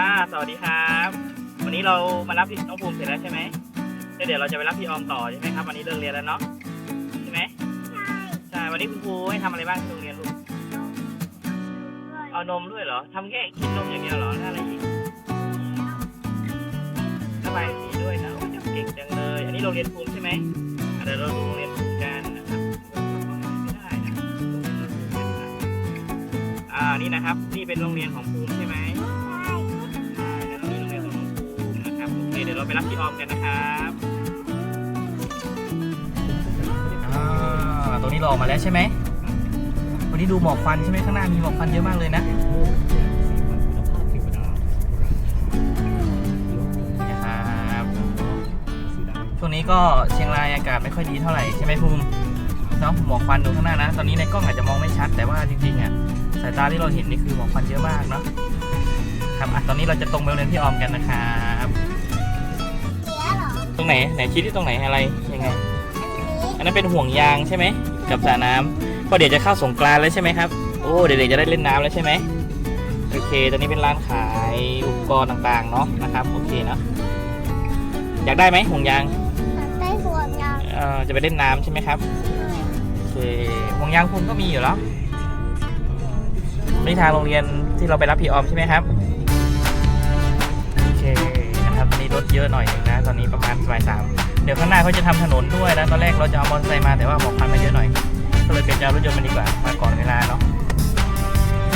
อ่าสวัสดีครับ วันนี้เรามารับพี่น้องภูมิเสร็จแล้วใช่ไหมแล้วเดี๋ยวเราจะไปรับพี่ออมต่อใช่ไหมครับ วันนี้เลิกเรียนแล้วเนาะใช่ไหมใช่วันนี้คุณครูให้ทำอะไรบ้างที่โรงเรียนลูกเอานมด้วยเหรอทำแค่กินนมอย่างเดียวเหรอแล้วอะไรอีกระบายสีด้วยนะโอ้ยเก่งจังเลย อันนี้โรงเรียนภูมิใช่ไหมอะเดี๋ยวเราดูโรงเรียนภูมิกันนะครับไม่ได้นะอ่านี่นะครับ นี่เป็นโรงเรียนของภูมิใช่ไหม เราไปรับพี่ออมกันนะครับอ่าตรงนี้เราออกมาแล้วใช่ไหม วันนี้ดูหมอกควันใช่ไหมข้างหน้ามีหมอกควันเยอะมากเลยนะนะครับช่วงนี้ก็เชียงรายอากาศไม่ค่อยดีเท่าไหร่ใช่ไหมภูมิเนาะหมอกควันดูข้างหน้านะ ตอนนี้ในกล้องอาจจะมองไม่ชัด แต่ว่าจริงๆอะสายตาที่เราเห็นนี่คือหมอกควันเยอะมากเนาะครับอะตอนนี้เราจะตรงไปเรียนพี่ออมกันนะครับ ตรงไหนไหนชี้ที่ตรงไหนอะไรยังไงอันนั้นเป็นห่วงยางใช่ไหมกับสระน้ำเพราะเดี๋ยวจะเข้าสงกรานต์แล้วใช่ไหมครับโอ้เด็กๆจะได้เล่นน้ำแล้วใช่ไหมโอเคตอนนี้เป็นร้านขายอุปกรณ์ต่างๆเนาะนะครับโอเคเนาะอยากได้ไหมห่วงยางเอ่อจะไปเล่นน้ำใช่ไหมครับโอเคห่วงยางคุณก็มีอยู่แล้วนี่ทางโรงเรียนที่เราไปรับพี่ออมใช่ไหมครับโอเคนะค รับวันนี้รถเยอะหน่อยหนึงนะ ตอนนี้ประมาณบ่ายสามเดี๋ยวข้างหน้าเขาจะทำถนนด้วยแล้วตอนแรกเราจะเอามอเตอร์ไซค์มาแต่ว่าหมอกควันมาเยอะหน่อย ก็เลยเปลี่ยนจะเอารถยนต์มาดีกว่ามาก่อนเวลาเนาะ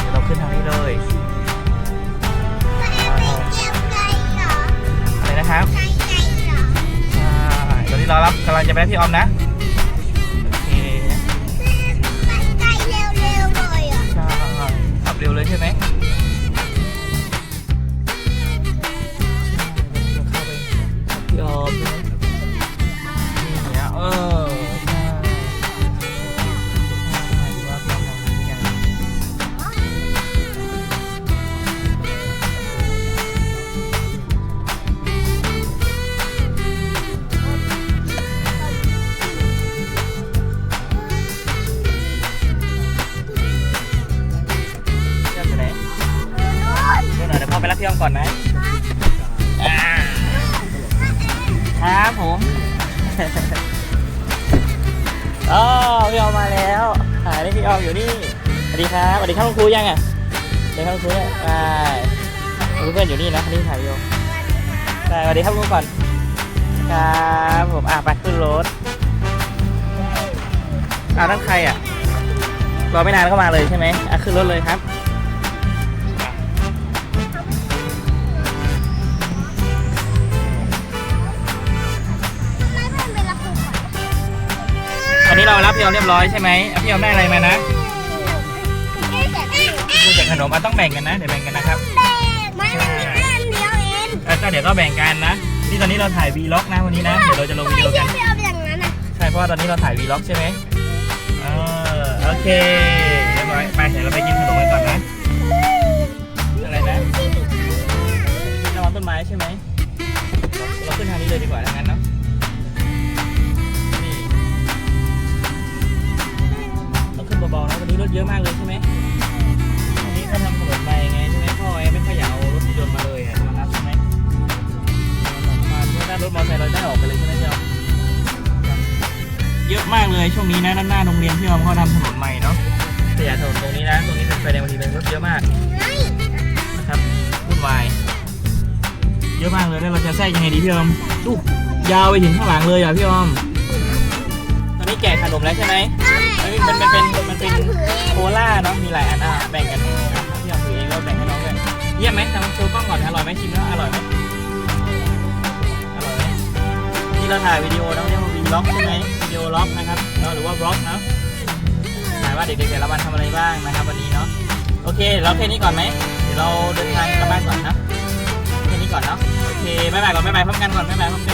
เดี๋ยวเราขึ้นทางนี้เลยอะไรนะครับใช่ตอนนี้เรารับกำลังจะไปรับพี่ออมนะ ไปรับพี่อ้อมก่อนนะอ่าครับผมอ๋อพี่ออมมาแล้วหายได้พี่ออมอยู่นี่สวัสดีครับสวัสดีครับคุณครูยังอะสวัสดีครับคุณครูเนี่ยใช่เพื่อนๆอยู่นี่นะนี่ถ่ายวิดีโอใช่สวัสดีครับคุณครูก่อนครับผมอะไปขึ้นรถอ่านั่นใครอะรอไม่นานก็มาเลยใช่ไหมอะขึ้นรถเลยครับ นนี้เรารับพี่ออมเรียบร้อยใช่ไหมอะพี่ออมได้อะไรมานะดูจากขนมอะต้องแบ่งกันนะเดี๋ยวแบ่งกันนะครับเออก็เดี๋ยวก็แบ่งกันนะนี่ตอนนี้เราถ่ายวีล็อกนะวันนี้นะเดี๋ยวเราจะลงวิดีโอกันใช่เพราะว่าตอนนี้เราถ่ายวีล็อกใช่ไหมเออโอเคเรียบร้อยไปเดี๋ยวเราไปกินขนมกันก่อนนะ เยอะมากเลยใช่ไหมวันนี้เขาทำถนนใหม่ไงใช่ไหมพ่อไม่ค่อยอยากเอารถยนต์มาเลยอะมารับใช่ไหมมาเมื่อหน้รถมอเตอร์ไซค์เราได้ออกไปเลยใช่ไหมเจ้าเยอะมากเลยช่วงนี้นะด้านหน้าโรงเรียนที่เราเขาทำถนนใหม่เนาะขยายถนนตรงนี้นะตรงนี้เป็นไฟแดงบางทีเป็นรถเยอะมากนะครับวุ่นวายเยอะมากเลยแล้วเราจะแทรกยังไงดีพี่ออมดูยาวไปถึงข้างหลังเลยอะพี่ออมตอนนี้แกะขนมแล้วใช่ไหม มันมันเป็นมันเป็นโคล่าเนาะมีหลายอันอะแบ่งกันอะพี่ออมถือเองแล้วแบ่งให้น้องด้วยเยี่ยมไหมทำโชว์กล้องก่อนอร่อยไหมชิมแล้วอร่อยไหมอร่อยไหมนี่เราถ่ายวิดีโอนะเรียกว่าวีล็อกใช่ไหมวิดีโอล็อกนะครับเนาะหรือว่าบล็อกเนาะถ่ายว่าเด็กๆแต่ละวันทำอะไรบ้างนะครับวันนี้เนาะโอเคเราแค่นี้ก่อนไหมเดี๋ยวเราเดินทางกลับบ้านก่อนนะแค่นี้ก่อนเนาะโอเคบ๊ายบายก่อนบ๊ายบายพร้อมกันก่อนบ๊ายบายพร้อมกัน